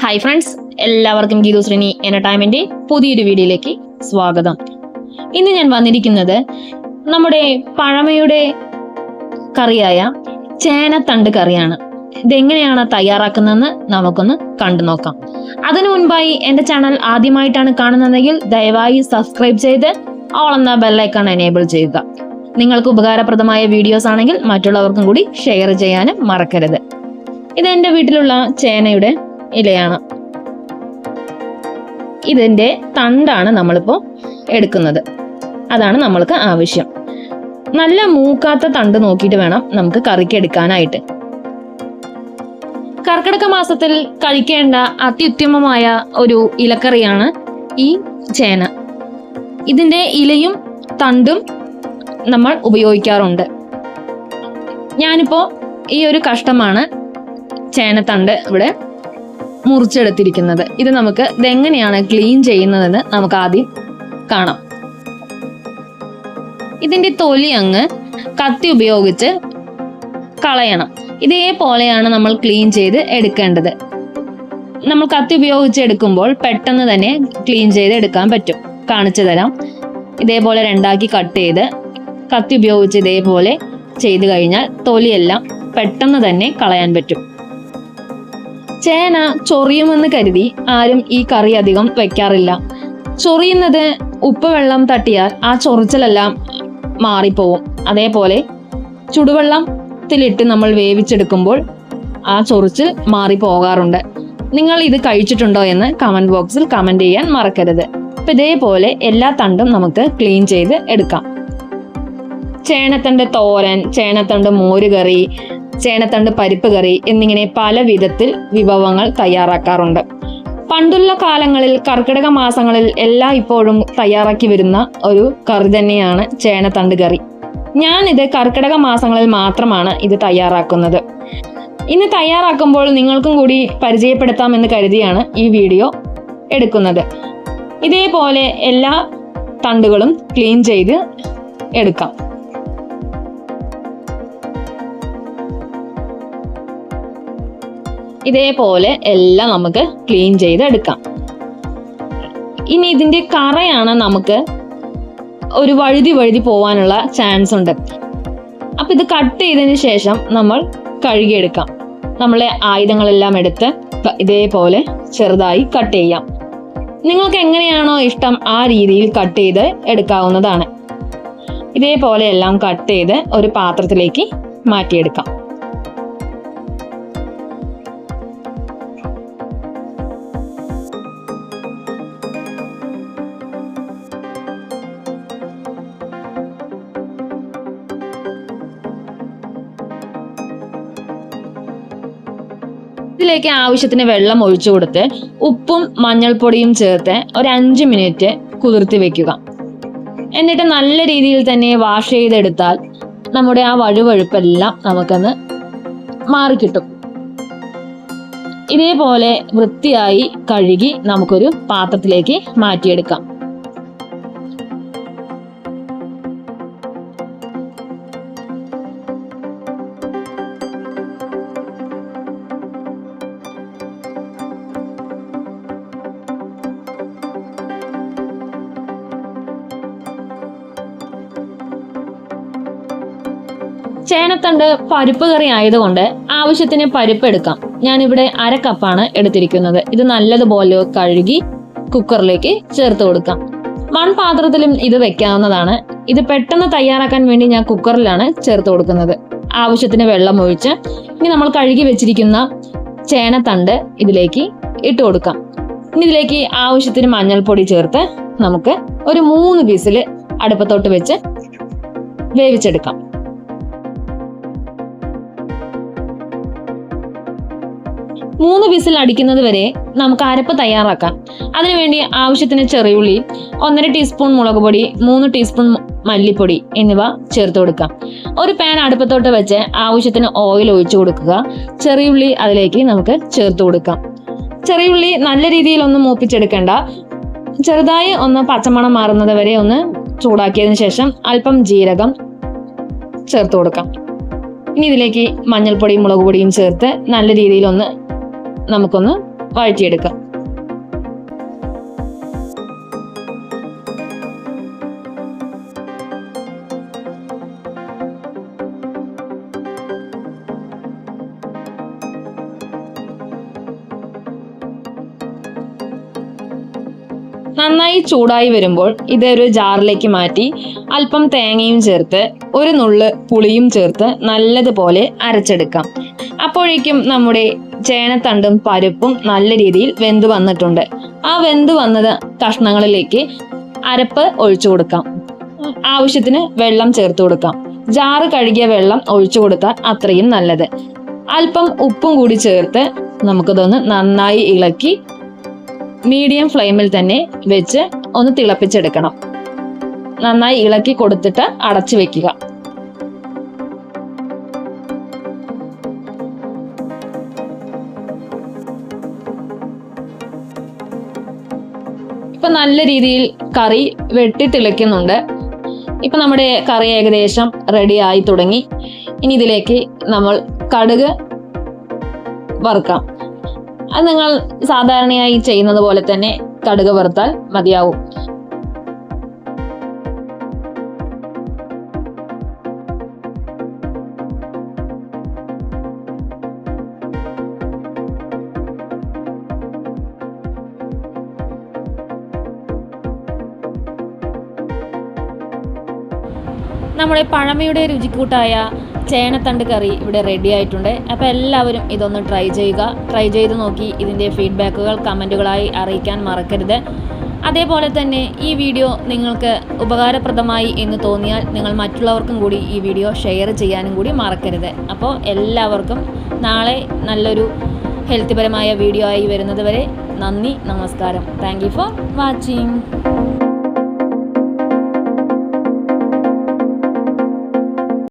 Hi friends എല്ലാവർക്കും Geethu Sreeni entertainment പുതിയൊരു വീഡിയോയിലേക്ക് സ്വാഗതം. ഇന്ന് ഞാൻ വന്നിരിക്കുന്നത് നമ്മുടെ പഴമയുടെ കറിയായ ചേനത്തണ്ട് കറിയാണ്. ഇതെങ്ങനെയാണ് തയ്യാറാക്കുന്നതെന്ന് നമുക്കൊന്ന് കണ്ടു നോക്കാം. അതിനു മുൻപായി എന്റെ ചാനൽ ആദ്യമായിട്ടാണ് കാണുന്നതെങ്കിൽ ദയവായി സബ്സ്ക്രൈബ് ചെയ്ത് ഓൾ എന്ന ബെല്ലൈക്കൺ എനേബിൾ ചെയ്യുക. നിങ്ങൾക്ക് ഉപകാരപ്രദമായ വീഡിയോസ് ആണെങ്കിൽ മറ്റുള്ളവർക്കും കൂടി ഷെയർ ചെയ്യാനും മറക്കരുത്. ഇത് എന്റെ വീട്ടിലുള്ള ചേനയുടെ ഇലയാണ്. ഇതിന്റെ തണ്ടാണ് നമ്മളിപ്പോൾ എടുക്കുന്നത്. അതാണ് നമ്മൾക്ക് ആവശ്യം. നല്ല മൂക്കാത്ത തണ്ട് നോക്കിയിട്ട് വേണം നമുക്ക് കറിക്ക് എടുക്കാനായിട്ട്. കർക്കിടക മാസത്തിൽ കഴിക്കേണ്ട അത്യുത്തമമായ ഒരു ഇലക്കറിയാണ് ഈ ചേന. ഇതിന്റെ ഇലയും തണ്ടും നമ്മൾ ഉപയോഗിക്കാറുണ്ട്. ഞാനിപ്പോൾ ഈ ഒരു കഷ്ടമാണ് ചേനത്തണ്ട് ഇവിടെ മുറിച്ചെടുത്തിരിക്കുന്നത്. ഇത് നമുക്ക് ഇതെങ്ങനെയാണ് ക്ലീൻ ചെയ്യുന്നതെന്ന് നമുക്ക് ആദ്യം കാണാം. ഇതിന്റെ തൊലി അങ്ങ് കത്തി ഉപയോഗിച്ച് കളയണം. ഇതേപോലെയാണ് നമ്മൾ ക്ലീൻ ചെയ്ത് എടുക്കേണ്ടത്. നമ്മൾ കത്തി ഉപയോഗിച്ച് എടുക്കുമ്പോൾ പെട്ടെന്ന് തന്നെ ക്ലീൻ ചെയ്ത് എടുക്കാൻ പറ്റും. കാണിച്ചു തരാം. ഇതേപോലെ രണ്ടാക്കി കട്ട് ചെയ്ത് കത്തി ഉപയോഗിച്ച് ഇതേപോലെ ചെയ്തു കഴിഞ്ഞാൽ തൊലിയെല്ലാം പെട്ടെന്ന് തന്നെ കളയാൻ പറ്റും. ചേന ചൊറിയുമെന്ന് കരുതി ആരും ഈ കറി അധികം വെക്കാറില്ല. ചൊറിയുന്നത് ഉപ്പ് വെള്ളം തട്ടിയാൽ ആ ചൊറിച്ചിലെല്ലാം മാറിപ്പോവും. അതേപോലെ ചുടുവെള്ളത്തിലിട്ട് നമ്മൾ വേവിച്ചെടുക്കുമ്പോൾ ആ ചൊറിച്ചിൽ മാറി പോകാറുണ്ട് നിങ്ങൾ ഇത് കഴിച്ചിട്ടുണ്ടോ എന്ന് കമന്റ് ബോക്സിൽ കമന്റ് ചെയ്യാൻ മറക്കരുത്. അപ്പം ഇതേപോലെ എല്ലാ തണ്ടും നമുക്ക് ക്ലീൻ ചെയ്ത് എടുക്കാം. ചേനത്തണ്ട് തോരൻ ചേനത്തണ്ട് മോരുകറി ചേനത്തണ്ട് പരിപ്പ് കറി എന്നിങ്ങനെ പല വിധത്തിൽ വിഭവങ്ങൾ തയ്യാറാക്കാറുണ്ട്. പണ്ടുള്ള കാലങ്ങളിൽ കർക്കിടക മാസങ്ങളിൽ എല്ലാ ഇപ്പോഴും തയ്യാറാക്കി വരുന്ന ഒരു കറി തന്നെയാണ് ചേനത്തണ്ട് കറി. ഞാൻ ഇത് കർക്കിടക മാസങ്ങളിൽ മാത്രമാണ് ഇത് തയ്യാറാക്കുന്നത്. ഇന്ന് തയ്യാറാക്കുമ്പോൾ നിങ്ങൾക്കും കൂടി പരിചയപ്പെടുത്താമെന്ന് കരുതിയാണ് ഈ വീഡിയോ എടുക്കുന്നത്. ഇതേപോലെ എല്ലാ തണ്ടുകളും ക്ലീൻ ചെയ്ത് എടുക്കാം. ഇതേപോലെ എല്ലാം നമുക്ക് ക്ലീൻ ചെയ്തെടുക്കാം. ഇനി ഇതിന്റെ കറയാണ് നമുക്ക് ഒരു വഴുതി വഴുതി പോവാനുള്ള ചാൻസ് ഉണ്ട്. അപ്പൊ ഇത് കട്ട് ചെയ്തതിന് ശേഷം നമ്മൾ കഴുകിയെടുക്കാം. നമ്മളെ ആയുധങ്ങളെല്ലാം എടുത്ത് ഇതേപോലെ ചെറുതായി കട്ട് ചെയ്യാം. നിങ്ങൾക്ക് എങ്ങനെയാണോ ഇഷ്ടം ആ രീതിയിൽ കട്ട് ചെയ്ത് എടുക്കാവുന്നതാണ്. ഇതേപോലെ എല്ലാം കട്ട് ചെയ്ത് ഒരു പാത്രത്തിലേക്ക് മാറ്റിയെടുക്കാം. ഇതിലേക്ക് ആവശ്യത്തിന് വെള്ളം ഒഴിച്ചു കൊടുത്ത് ഉപ്പും മഞ്ഞൾപ്പൊടിയും ചേർത്ത് ഒരു അഞ്ച് മിനിറ്റ് കുതിർത്തി വെക്കുക. എന്നിട്ട് നല്ല രീതിയിൽ തന്നെ വാഷ് ചെയ്തെടുത്താൽ നമ്മുടെ ആ വഴുവഴുപ്പെല്ലാം നമുക്കൊന്ന് മാറിക്കിട്ടും. ഇതേപോലെ വൃത്തിയായി കഴുകി നമുക്കൊരു പാത്രത്തിലേക്ക് മാറ്റിയെടുക്കാം. ചേനത്തണ്ട് പരിപ്പ് കറി ആയതുകൊണ്ട് ആവശ്യത്തിന് പരിപ്പ് എടുക്കാം. ഞാനിവിടെ അര കപ്പാണ് എടുത്തിരിക്കുന്നത്. ഇത് നല്ലതുപോലെ കഴുകി കുക്കറിലേക്ക് ചേർത്ത് കൊടുക്കാം. മൺപാത്രത്തിലും ഇത് വെക്കാവുന്നതാണ്. ഇത് പെട്ടെന്ന് തയ്യാറാക്കാൻ വേണ്ടി ഞാൻ കുക്കറിലാണ് ചേർത്ത് കൊടുക്കുന്നത്. ആവശ്യത്തിന് വെള്ളം ഒഴിച്ച് ഇനി നമ്മൾ കഴുകി വെച്ചിരിക്കുന്ന ചേനത്തണ്ട് ഇതിലേക്ക് ഇട്ട് കൊടുക്കാം. ഇനി ഇതിലേക്ക് ആവശ്യത്തിന് മഞ്ഞൾപ്പൊടി ചേർത്ത് നമുക്ക് ഒരു മൂന്ന് പീസിൽ അടുപ്പത്തോട്ട് വെച്ച് വേവിച്ചെടുക്കാം. മൂന്ന് വിസിൽ അടിക്കുന്നത് വരെ നമുക്ക് അരപ്പ് തയ്യാറാക്കാം. അതിനുവേണ്ടി ആവശ്യത്തിന് ചെറിയുള്ളി ഒന്നര ടീസ്പൂൺ മുളക് പൊടി മൂന്ന് ടീസ്പൂൺ മല്ലിപ്പൊടി എന്നിവ ചേർത്ത് കൊടുക്കാം. ഒരു പാൻ അടുപ്പത്തോട്ട് വെച്ച് ആവശ്യത്തിന് ഓയിൽ ഒഴിച്ചു കൊടുക്കുക. ചെറിയുള്ളി അതിലേക്ക് നമുക്ക് ചേർത്ത് കൊടുക്കാം. ചെറിയുള്ളി നല്ല രീതിയിൽ ഒന്ന് മൂപ്പിച്ചെടുക്കേണ്ട. ചെറുതായി ഒന്ന് പച്ചമണം മാറുന്നത് വരെ ഒന്ന് ചൂടാക്കിയതിന് ശേഷം അല്പം ജീരകം ചേർത്ത് കൊടുക്കാം. ഇനി ഇതിലേക്ക് മഞ്ഞൾപ്പൊടിയും മുളക് പൊടിയും ചേർത്ത് നല്ല രീതിയിൽ ഒന്ന് നമുക്കൊന്ന് വഴറ്റിയെടുക്കാം. നന്നായി ചൂടായി വരുമ്പോൾ ഇതൊരു ജാറിലേക്ക് മാറ്റി അല്പം തേങ്ങയും ചേർത്ത് ഒരു നുള്ള് പുളിയും ചേർത്ത് നല്ലതുപോലെ അരച്ചെടുക്കാം. അപ്പോഴേക്കും നമ്മുടെ ചേനത്തണ്ടും പരിപ്പും നല്ല രീതിയിൽ വെന്ത് വന്നിട്ടുണ്ട്. ആ വെന്ത് വന്നത് കഷ്ണങ്ങളിലേക്ക് അരപ്പ് ഒഴിച്ചു കൊടുക്കാം. ആവശ്യത്തിന് വെള്ളം ചേർത്ത് കൊടുക്കാം. ജാറ് കഴുകിയ വെള്ളം ഒഴിച്ചു കൊടുത്താൽ അത്രയും നല്ലത്. അല്പം ഉപ്പും കൂടി ചേർത്ത് നമുക്കിതൊന്ന് നന്നായി ഇളക്കി മീഡിയം ഫ്ലെയിമിൽ തന്നെ വെച്ച് ഒന്ന് തിളപ്പിച്ചെടുക്കണം. നന്നായി ഇളക്കി കൊടുത്തിട്ട് അടച്ചു വെക്കുക. ഇപ്പൊ നല്ല രീതിയിൽ കറി വെട്ടി തിളയ്ക്കുന്നുണ്ട്. ഇപ്പൊ നമ്മുടെ കറി ഏകദേശം റെഡി ആയി തുടങ്ങി. ഇനി ഇതിലേക്ക് നമ്മൾ കടുക് വറുക്കാം. അത് നിങ്ങൾ സാധാരണയായി ചെയ്യുന്നത് പോലെ തന്നെ കടുക് വറുത്താൽ മതിയാവും. നമ്മുടെ പഴമയുടെ രുചിക്കൂട്ടായ ചേനത്തണ്ട് കറി ഇവിടെ റെഡി ആയിട്ടുണ്ട്. അപ്പോൾ എല്ലാവരും ഇതൊന്ന് ട്രൈ ചെയ്യുക. ട്രൈ ചെയ്ത് നോക്കി ഇതിന്റെ ഫീഡ്ബാക്കുകൾ കമന്റുകളായി അറിയിക്കാൻ മറക്കരുത്. അതേപോലെ തന്നെ ഈ വീഡിയോ നിങ്ങൾക്ക് ഉപകാരപ്രദമായി എന്ന് തോന്നിയാൽ നിങ്ങൾ മറ്റുള്ളവർക്കും കൂടി ഈ വീഡിയോ ഷെയർ ചെയ്യാനും കൂടി മറക്കരുത്. അപ്പോൾ എല്ലാവർക്കും നാളെ നല്ലൊരു ഹെൽത്ത് പരമായ വീഡിയോ ആയി വരുന്നത് വരെ നന്ദി നമസ്കാരം. Thank you for watching